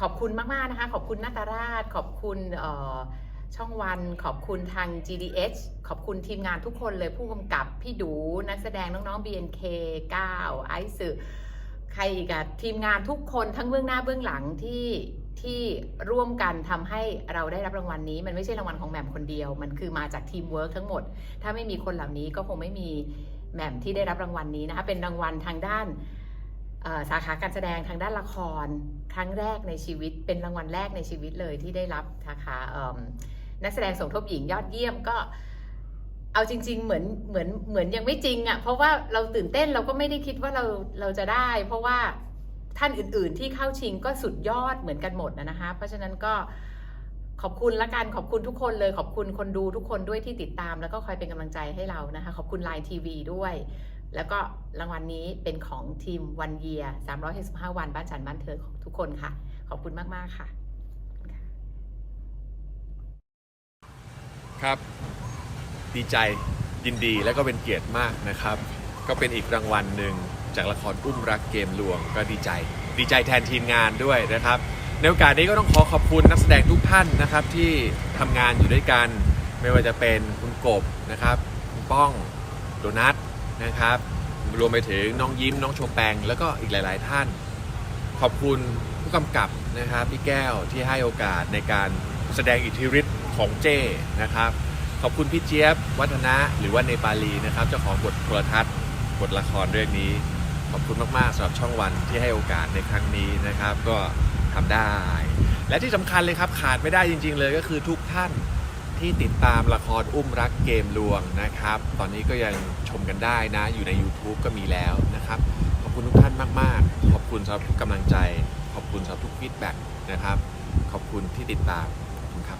ขอบคุณมาก ๆ นะคะ ขอบคุณนาตาราช ขอบคุณช่องวัน ขอบคุณทาง GDH ขอบคุณทีมงานทุกคนเลยผู้กำกับพี่ดู นักแสดงน้อง ๆ BNK 9 ไอซ์สึใครอีกอะทีมงานทุกคนทั้งเบื้องหน้าเบื้องหลังที่ที่ร่วมกันทำให้เราได้รับรางวัลนี้ มันไม่ใช่รางวัลของแหม่มคนเดียว มันคือมาจากทีมเวิร์กทั้งหมด ถ้าไม่มีคนเหล่านี้ก็คงไม่มีแหม่มที่ได้รับรางวัลนี้นะคะเป็นรางวัลทางด้าน สาขาการแสดงทางด้านละครครั้งแรกในชีวิต เป็นรางวัลแรกในชีวิตเลยที่ได้รับสาขานักแสดงสมทบหญิงยอดเยี่ยมก็เอาจริง ๆ เหมือนเหมือนเหมือนยังไม่จริงอะ่ะเพราะว่าเราตื่นเต้นเราก็ไม่ได้คิดว่าเราเราจะได้ เพราะว่าท่านอื่นๆที่เข้าชิงก็สุดยอดเหมือนกันหมดนะนะคะ เพราะฉะนั้นก็ขอบคุณละกันขอบคุณทุกคนเลยขอบคุณคนดูทุกคนด้วยที่ติดตาม แล้วก็คอยเป็นกำลังใจให้เรานะคะ ขอบคุณไลน์ทีวีด้วย แล้วก็รางวัลนนี้เป็นของทีมวันเยีย365 วันบ้านฉันบ้านเธอของทุกคนค่ะ ขอบคุณมาก ๆ ค่ะ ครับ ดีใจยินดีและก็เป็นเกียรติมากนะครับ ก็เป็นอีกรางวัลหนึ่งจากละครอุ้มรักเกมลวงก็ดีใจ ดีใจแทนทีมงานด้วยนะครับ ในโอกาสนี้ก็ต้องขอขอบคุณนักแสดงทุกท่านนะครับที่ทำงานอยู่ด้วยกัน ไม่ว่าจะเป็นคุณกบนะครับคุณป้องโดนัท นะครับ รวมไปถึงน้องยิ้มน้องโชแปง แล้วก็อีกหลาย ๆ ท่าน ขอบคุณผู้กำกับนะครับพี่แก้วที่ให้โอกาสในการแสดงอิทธิฤทธิ์ของเจนะครับ ขอบคุณพี่เจี๊ยบ วัฒนะหรือว่าในปาลีนะครับเจ้าของบทโทรทัศน์บทละครเรื่องนี้ ขอบคุณมาก ๆสำหรับช่องวันที่ให้โอกาสในครั้งนี้นะครับ ก็ทำได้ และที่สำคัญเลยครับขาดไม่ได้จริง ๆ เลยก็คือทุกท่าน ที่ติดตามละครอุ้มรักเกมลวงนะครับ ตอนนี้ก็ยังชมกันได้นะ อยู่ใน YouTube ก็มีแล้วนะครับ ขอบคุณทุกท่านมาก ๆ ขอบคุณสำหรับทุกกำลังใจ ขอบคุณสำหรับทุกฟีดแบ็กนะครับ ขอบคุณที่ติดตามนะครับ